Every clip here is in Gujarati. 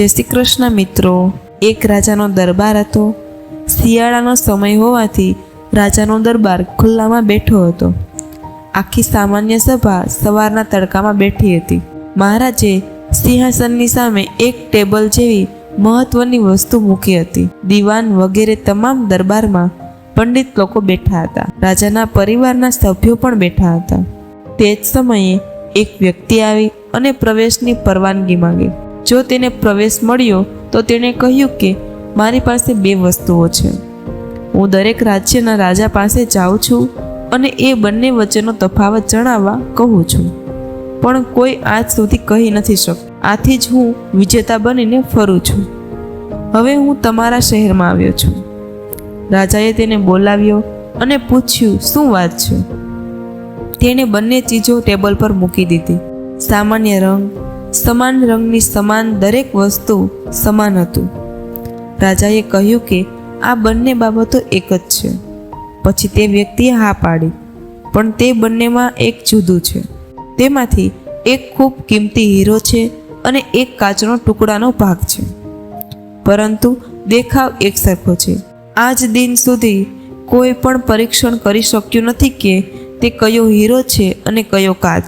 જય શ્રી કૃષ્ણ મિત્રો, એક રાજાનો દરબાર હતો. શિયાળાનો સમય હોવાથી રાજાનો દરબાર ખુલ્લામાં બેઠો હતો. આખી સામાન્ય સભા સવારના તડકામાં બેઠી હતી. મહારાજે સિંહાસનની સામે એક ટેબલ જેવી મહત્વની વસ્તુ મૂકી હતી. દીવાન વગેરે તમામ દરબારમાં પંડિત લોકો બેઠા હતા. રાજાના પરિવારના સભ્યો પણ બેઠા હતા. તે જ સમયે એક વ્યક્તિ આવી અને પ્રવેશની પરવાનગી માંગી. જો તેને પ્રવેશ મળ્યો, તો તેણે કહ્યું કે, મારી પાસે બે વસ્તુઓ છે. હું દરેક રાજ્યના રાજા પાસે જાઉં છું અને એ બંને વચ્ચેનો તફાવત જણાવવા કહું છું. પણ કોઈ આજ સુધી કહી નથી શકતું આથી જ હું વિજેતા બનીને ફરું છું. હવે હું તમારા શહેરમાં આવ્યો છું. રાજાએ તેને બોલાવ્યો અને પૂછ્યું, શું વાત છે? તેણે બંને ચીજો ટેબલ પર મૂકી દીધી. સામાન્ય રંગ સમાન રંગની સમાન દરેક વસ્તુ સમાન હતું. રાજાએ કહ્યું કે આ બંને બાબતો એક જ છે. પછી તે વ્યક્તિએ હા પાડી. પણ તે બંનેમાં એક જુદું છે. તેમાંથી એક ખૂબ કિંમતી હીરો છે અને એક કાચનો ટુકડાનો ભાગ છે. પરંતુ દેખાવ એક સરખો છે. આજ દિન સુધી કોઈ પણ પરીક્ષણ કરી શક્યું નથી કે તે કયો હીરો છે અને કયો કાચ.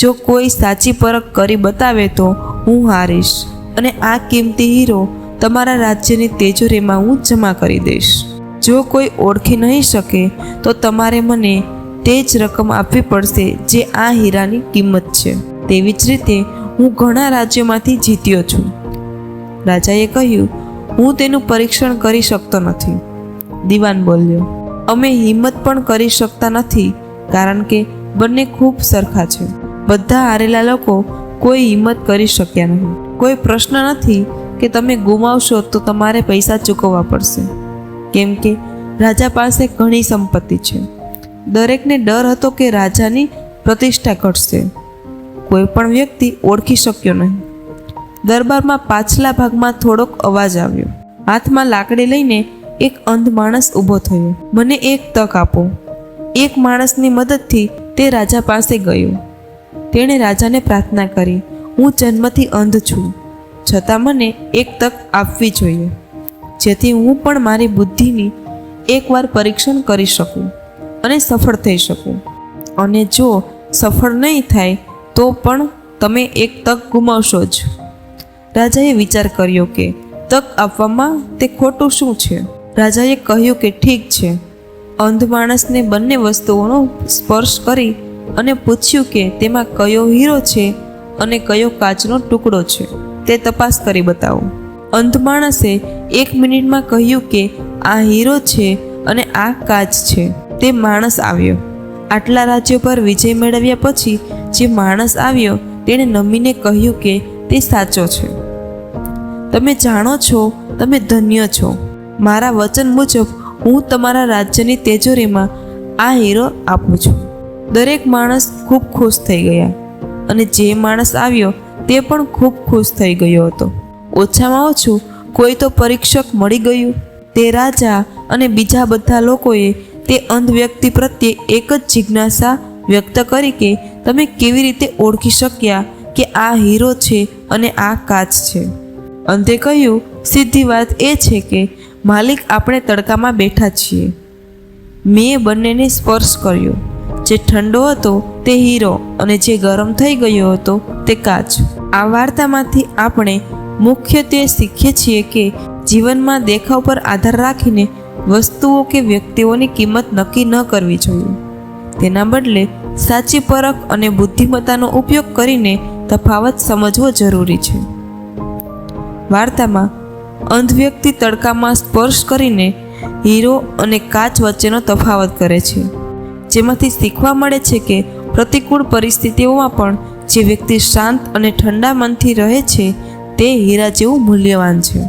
જો કોઈ સાચી પરખ કરી બતાવે તો હું હારીશ. અને આ કિંમતી હીરો તમારા રાજ્યની તેજોરીમાં હું જમા કરી દઈશ. જો કોઈ ઓળખી નહીં શકે તો તમારે મને તે જ રકમ આપવી પડશે જે આ હીરાની કિંમત છે. તેવી જ રીતે હું ઘણા રાજ્યોમાંથી જીત્યો છું. રાજાએ કહ્યું, હું તેનું પરીક્ષણ કરી શકતો નથી. દીવાન બોલ્યો, અમે હિંમત પણ કરી શકતા નથી, કારણ કે બંને ખૂબ સરખા છે. બધા હારેલા લોકો કોઈ હિંમત કરી શક્યા નહીં. કોઈ પ્રશ્ન નથી કે તમે ગુમાવશો તો તમારે પૈસા ચૂકવવા પડશે. કેમ કે રાજા પાસે ઘણી સંપત્તિ છે. દરેકને ડર હતો કે રાજાની પ્રતિષ્ઠા ઘટશે. કોઈ પણ વ્યક્તિ ઓળખી શક્યો નહીં. દરબારમાં પાછલા ભાગમાં થોડોક અવાજ આવ્યો. હાથમાં લાકડી લઈને એક અંધ માણસ ઊભો થયો. મને એક તક આપો. એક માણસની મદદથી તે રાજા પાસે ગયો. તેણે રાજાને પ્રાર્થના કરી, હું જન્મથી અંધ છું. છતાં મને એક તક આપવી જોઈએ. જેથી હું પણ મારી બુદ્ધિની એકવાર પરીક્ષણ કરી શકું અને સફળ થઈ શકું. અને જો સફળ નહીં થાય, તો પણ તમે એક તક ગુમાવશો જ. રાજાએ વિચાર કર્યો કે તક આપવામાં તે ખોટું શું છે? રાજાએ કહ્યું કે ઠીક છે. અંધ માણસને બંને વસ્તુઓનો સ્પર્શ કરી અને પૂછ્યું કે, તેમાં કયો હીરો છે અને કયો કાચનો ટુકડો છે? તે તપાસ કરી બતાવો. અંધ માણસે એક મિનિટમાં કહ્યું કે, આ હીરો છે અને આ કાચ છે. તે માણસ આવ્યો. આટલા રાજ્યો પર વિજય મેળવ્યા પછી જે માણસ આવ્યો, તેણે નમીને કહ્યું કે, તે સાચો છે. તમે જાણો છો, તમે ધન્ય છો. મારા વચન મુજબ હું તમારા રાજ્યની તેજોરીમાં આ હીરો આપું છું. દરેક માણસ ખૂબ ખુશ થઈ ગયા અને જે માણસ આવ્યો તે પણ ખૂબ ખુશ થઈ ગયો હતો. ઓછામાં ઓછું કોઈ તો પરીક્ષક મળી ગયું, તે રાજા અને બીજા બધા લોકોએ તે અંધ વ્યક્તિ પ્રત્યે એક જ જિજ્ઞાસા વ્યક્ત કરી કે, તમે કેવી રીતે ઓળખી શક્યા કે આ હીરો છે અને આ કાચ છે? અંતે કહ્યું, સીધી વાત એ છે કે, માલિક આપણે તડકામાં બેઠા છીએ. મેં બંનેને સ્પર્શ કર્યો. જે ઠંડો હતો તે હીરો અને જે ગરમ થઈ ગયો હતો તે કાચ. આ વાર્તામાંથી આપણે મુખ્યત્વે શીખીએ છીએ કે જીવનમાં દેખાવ પર આધાર રાખીને વસ્તુઓ કે વ્યક્તિઓની કિંમત નક્કી ન કરવી જોઈએ. તેના બદલે સાચી પરખ અને બુદ્ધિમત્તાનો ઉપયોગ કરીને તફાવત સમજવો જરૂરી છે. વાર્તામાં અંધ વ્યક્તિ તડકામાં સ્પર્શ કરીને હીરો અને કાચ વચ્ચેનો તફાવત કરે છે. જેમાંથી શીખવા મળે છે કે પ્રતિકૂળ પરિસ્થિતિઓમાં પણ જે વ્યક્તિ શાંત અને ઠંડા મનથી રહે છે, તે હીરા જેવું મૂલ્યવાન છે.